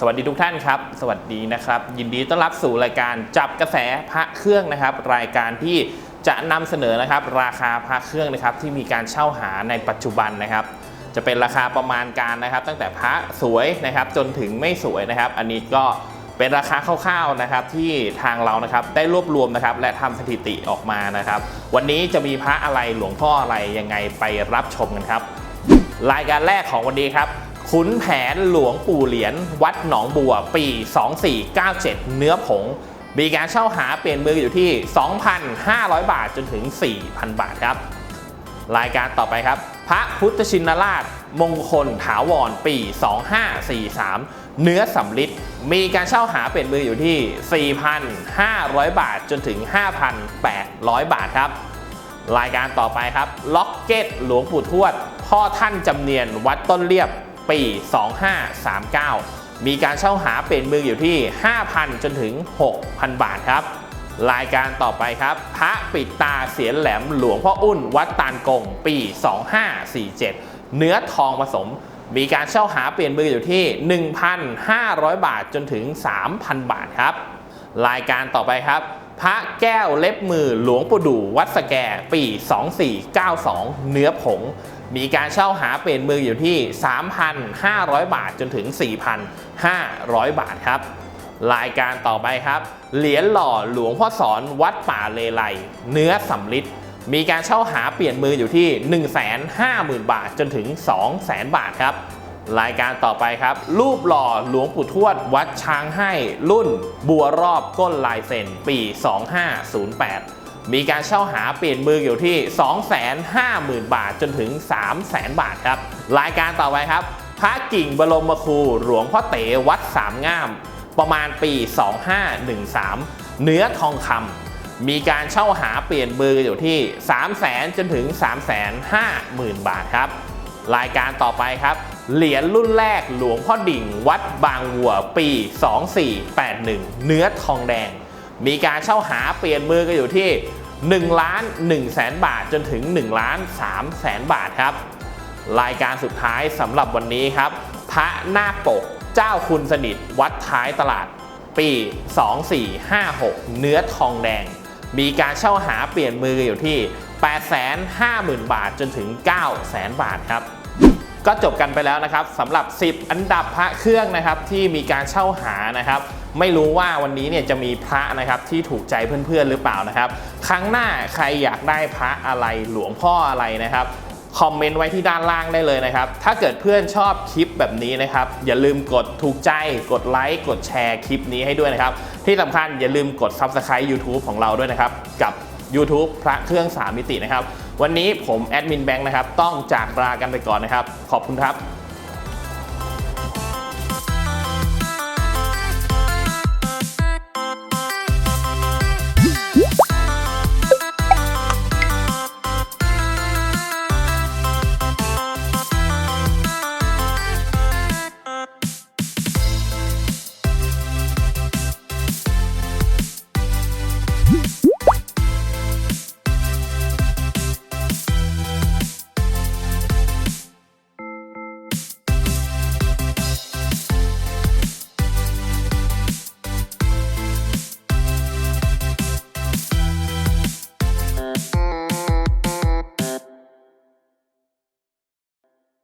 สวัสดีทุกท่านครับ สวัสดีนะครับ ยินดีต้อนรับสู่รายการจับกระแสพระเครื่องนะครับ รายการที่จะนำเสนอนะครับ ราคาพระเครื่องนะครับ ที่มีการเช่าหาในปัจจุบันนะครับ จะเป็นราคาประมาณการนะครับ ตั้งแต่พระสวยนะครับ จนถึงไม่สวยนะครับ อันนี้ก็เป็นราคาคร่าวๆนะครับที่ทางเรานะครับได้รวบรวมนะครับ และทำสถิติออกมานะครับ วันนี้จะมีพระอะไรหลวงพ่ออะไรยังไงไปรับชมกันครับ รายการแรกของวันนี้ครับ ขุนแผนหลวงปู่เหรียญวัดหนองบัวปี 2497 เนื้อผงมีการเช่าหาเปลี่ยนมืออยู่ที่ 2,500 บาทจนถึง 4,000 บาทครับ รายการต่อไปครับ พระพุทธชินราช มงคลถาวรปี 2543 เนื้อสำลิดมีการเช่าหาเปลี่ยนมืออยู่ที่ 4,500 บาทจนถึง 5,800 บาทครับ รายการต่อไปครับ ล็อกเก็ตหลวงปู่ทวด พ่อท่านจำเนียนวัดต้นเรียบ ปี 2539 มีการเช่าหาเปลี่ยนมืออยู่ที่ 5,000 จนถึง 6,000 บาทครับ รายการต่อไปครับ พระปิดตาเสียนแหลมหลวงพ่ออุ้นวัดตาลกง ปี 2547 เนื้อทองผสมมีการเช่าหาเปลี่ยนมืออยู่ที่ 1,500 บาทจนถึง 3,000 บาทครับ รายการต่อไปครับ พระแก้วเล็บมือหลวงปู่ดูวัดสแก ปี 2492 เนื้อผง มีการเช่าหาเปลี่ยนมืออยู่ที่ 3,500 บาทจนถึง 4,500 บาทครับ รายการต่อไปครับ เหรียญหล่อหลวงพ่อสอนวัดป่าเลไลเนื้อสำลิดมีการเช่าหาเปลี่ยนมืออยู่ที่ 150,000 บาทจนถึง 200,000 บาทครับ รายการต่อไปครับ รูปหล่อหลวงปู่ทวดวัดช้างให้รุ่นบัวรอบก้นลายเซ็นปี 2508 มีการเช่าหาเปลี่ยนมืออยู่ที่ 250,000 บาทจนถึง 300,000 บาทครับ รายการต่อไปครับ พระกิ่งบรมครูหลวงพ่อเต๋วัดสามงาม ประมาณปี 2513 เนื้อทองคำมีการเช่าหาเปลี่ยนมืออยู่ที่ 3 0 0 0 0 0 จนถึง 350,000 บาทครับ รายการต่อไปครับ เหรียญรุ่นแรกหลวงพ่อดิ่งวัดบางวัวปี 2481 เนื้อทองแดง มีการเช่าหาเปลี่ยนมือกันอยู่ที่1ล้าน1แสนบาทจนถึง1ล้าน3แสนบาทครับ รายการสุดท้ายสำหรับวันนี้ครับ พระนาคปกเจ้าคุณสนิทวัดท้ายตลาดปี 2456 เนื้อทองแดง มีการเช่าหาเปลี่ยนมืออยู่ที่ 850,000 บาทจนถึง 900,000 บาทครับ ก็จบกันไปแล้วนะครับสำหรับ 10 อันดับพระเครื่องนะครับที่มีการเช่าหานะครับไม่รู้ว่าวันนี้เนี่ยจะมีพระนะครับที่ถูกใจเพื่อนๆหรือเปล่านะครับ ครั้งหน้าใครอยากได้พระอะไรหลวงพ่ออะไรนะครับคอมเมนต์ไว้ที่ด้านล่างได้เลยนะครับ ถ้าเกิดเพื่อนชอบคลิปแบบนี้นะครับ อย่าลืมกดถูกใจ กดไลค์ กดแชร์คลิปนี้ให้ด้วยนะครับ ที่สำคัญอย่าลืมกด Subscribe YouTube ของเราด้วยนะครับ กับ YouTube พระเครื่อง 3 มิตินะครับ วันนี้ผมแอดมินแบงค์นะครับ ต้องจากลากันไปก่อนนะครับ ขอบคุณครับ